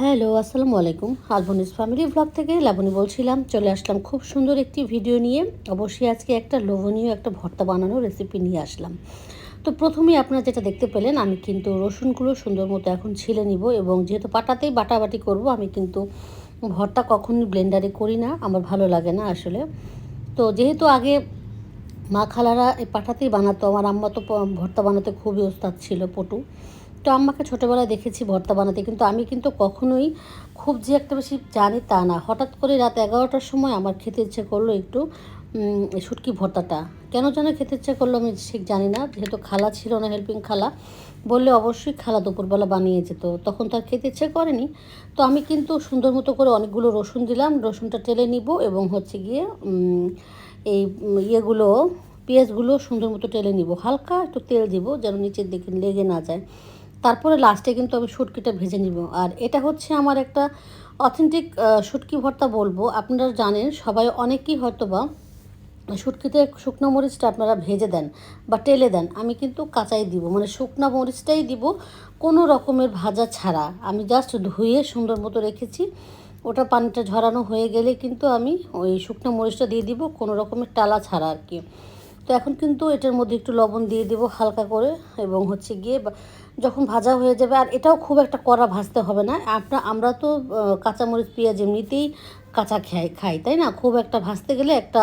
Hello, আসসালামু আলাইকুম। আলবনিস family blog থেকে লাবণী বলছিলাম, চলে আসলাম খুব সুন্দর একটি ভিডিও নিয়ে। অবশ্যই আজকে একটা লোভনীয় একটা ভর্তা বানানোর রেসিপি নিয়ে আসলাম। তো প্রথমে আপনারা যেটা দেখতে পেলেন, আমি কিন্তু রসুনগুলো সুন্দর মতো এখন ছিলে নিব এবং যেহেতু পাটাতেই বাটাবাটি করব, আমি কিন্তু ভর্তা কখনই ব্লেন্ডারে করি না, আমার ভালো লাগে না আসলে। তো যেহেতু আগে মা খালারা এই পাটাতেই বানাতো, আমার আম্মা তো ভর্তা বানাতে খুবই ওস্তাদ ছিল পটু। তো আম্মাকে ছোটোবেলায় দেখেছি ভর্তা বানাতে, কিন্তু আমি কিন্তু কখনোই খুব যে একটা বেশি জানি তা না। হঠাৎ করে রাত এগারোটার সময় আমার খেতে ইচ্ছে করল একটু শুটকি ভর্তাটা। কেন যেন খেতে ইচ্ছে করল আমি ঠিক জানি না, যেহেতু খালা ছিল না হেল্পিং খালা, বললে অবশ্যই খালা দুপুরবেলা বানিয়ে যেত। তখন তো আর খেতে ইচ্ছে করেনি। তো আমি কিন্তু সুন্দর মতো করে অনেকগুলো রসুন দিলাম, রসুনটা টেলে নিব এবং হচ্ছে গিয়ে এই ইয়েগুলো, পেঁয়াজগুলো সুন্দর মতো টেলে নিব। হালকা একটু তেল দিব যেন নিচের দিকে লেগে না যায়। তারপরে লাস্টে কিন্তু আমি শুটকিটা ভেজে নিব। আর এটা হচ্ছে আমার একটা অথেন্টিক শুটকি ভর্তা বলব। আপনারা জানেন, সবাই অনেকেই হয়তো বা শুটকিতে শুকনো মরিচটা আপনারা ভেজে দেন বা টেলে দেন, আমি কিন্তু কাঁচাই দিব। মানে শুকনো মরিচটাই দিব, কোনো রকমের ভাজা ছাড়া। আমি জাস্ট ধুয়ে সুন্দর মতো রেখেছি। ওটা পানিটা ঝরানো হয়ে গেলে কিন্তু আমি ওই শুকনো মরিচটা দিয়ে দিব, কোনো রকমের টালা ছাড়া আর কি। তো এখন কিন্তু এটার মধ্যে একটু লবণ দিয়ে দেবো হালকা করে এবং হচ্ছে গিয়ে যখন ভাজা হয়ে যাবে, আর এটাও খুব একটা কড়া ভাজতে হবে না। আপনার আমরা তো কাঁচামরিচ, পেঁয়াজ এমনিতেই কাঁচা খাই খাই, তাই না? খুব একটা ভাজতে গেলে একটা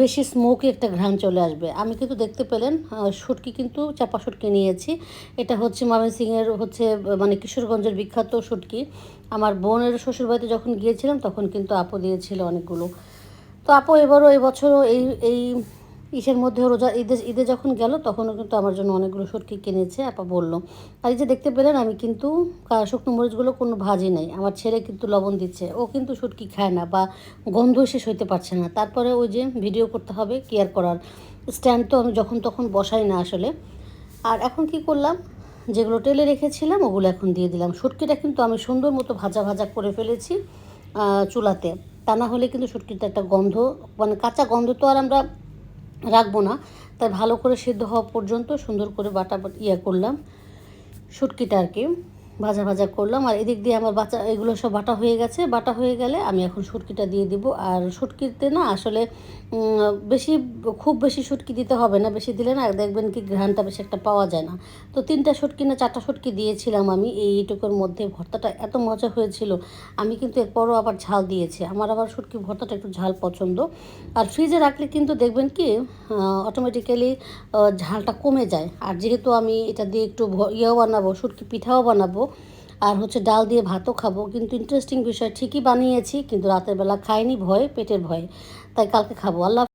বেশি স্মোকি একটা ঘ্রাণ চলে আসবে। আমি কিন্তু দেখতে পেলেন শুটকি কিন্তু চাপা শুটকি নিয়েছি। এটা হচ্ছে ময়মনসিংহের হচ্ছে মানে কিশোরগঞ্জের বিখ্যাত শুটকি। আমার বোনের শ্বশুরবাড়িতে যখন গিয়েছিলাম, তখন কিন্তু আপু দিয়েছিল অনেকগুলো। তো আপু এবারও, এবছরও এই এই ইসের মধ্যে রোজা, ঈদে ঈদে যখন গেল, তখনও কিন্তু আমার জন্য অনেকগুলো সটকি কিনেছে, আপা বলল। আর এই যে দেখতে পেলেন, আমি কিন্তু শুকনো মরিচগুলো কোনো ভাজি নাই। আমার ছেলে কিন্তু লবণ দিচ্ছে। ও কিন্তু শুটকি খায় না বা গন্ধ শেষ হইতে পারছে না। তারপরে ওই যে ভিডিও করতে হবে, কেয়ার করার স্ট্যান্ড তো আমি যখন তখন বসাই না আসলে। আর এখন কি করলাম, যেগুলো টেলে রেখেছিলাম, ওগুলো এখন দিয়ে দিলাম। শুটকিটা কিন্তু আমি সুন্দর মতো ভাজা ভাজা করে ফেলেছি চুলাতে। তা না হলে কিন্তু শুটকিটা একটা গন্ধ মানে কাঁচা গন্ধ তো আর আমরা রাখব না। তাই ভালো করে সিদ্ধ হওয়া পর্যন্ত সুন্দর করে বাটা ইয়ে করলাম। শুটকিটা আর কি। ভাজা ভাজা করলাম। আর এদিক দিয়ে আমার বাচ্চা, এগুলো সব বাটা হয়ে গেছে। বাটা হয়ে গেলে আমি এখন শুটকিটা দিয়ে দিব। আর শুটকিতে না আসলে বেশি, খুব বেশি শুটকি দিতে হবে না। বেশি দিলে না দেখবেন কি ঘ্রাণটা বেশি একটা পাওয়া যায় না। তো তিনটা শুটকি না চারটা শুটকি দিয়েছিলাম আমি। এইটুকুর মধ্যে ভর্তাটা এত মজা হয়েছিল। আমি কিন্তু এরপরও আবার ঝাল দিয়েছি। আমার আবার শুটকি ভর্তাটা একটু ঝাল পছন্দ। আর ফ্রিজে রাখলে কিন্তু দেখবেন কি অটোমেটিক্যালি ঝালটা কমে যায়। আর যেহেতু আমি এটা দিয়ে একটু ইয়েও বানাবো, শুটকি পিঠাও বানাবো আর হচ্ছে ডাল দিয়ে ভাতও খাব। কিন্তু ইন্টারেস্টিং বিষয়, ঠিকই বানিয়েছি, কিন্তু রাতের বেলা খাইনি, ভয়ে, পেটের ভয়ে। তাই কালকে খাব। আল্লাহ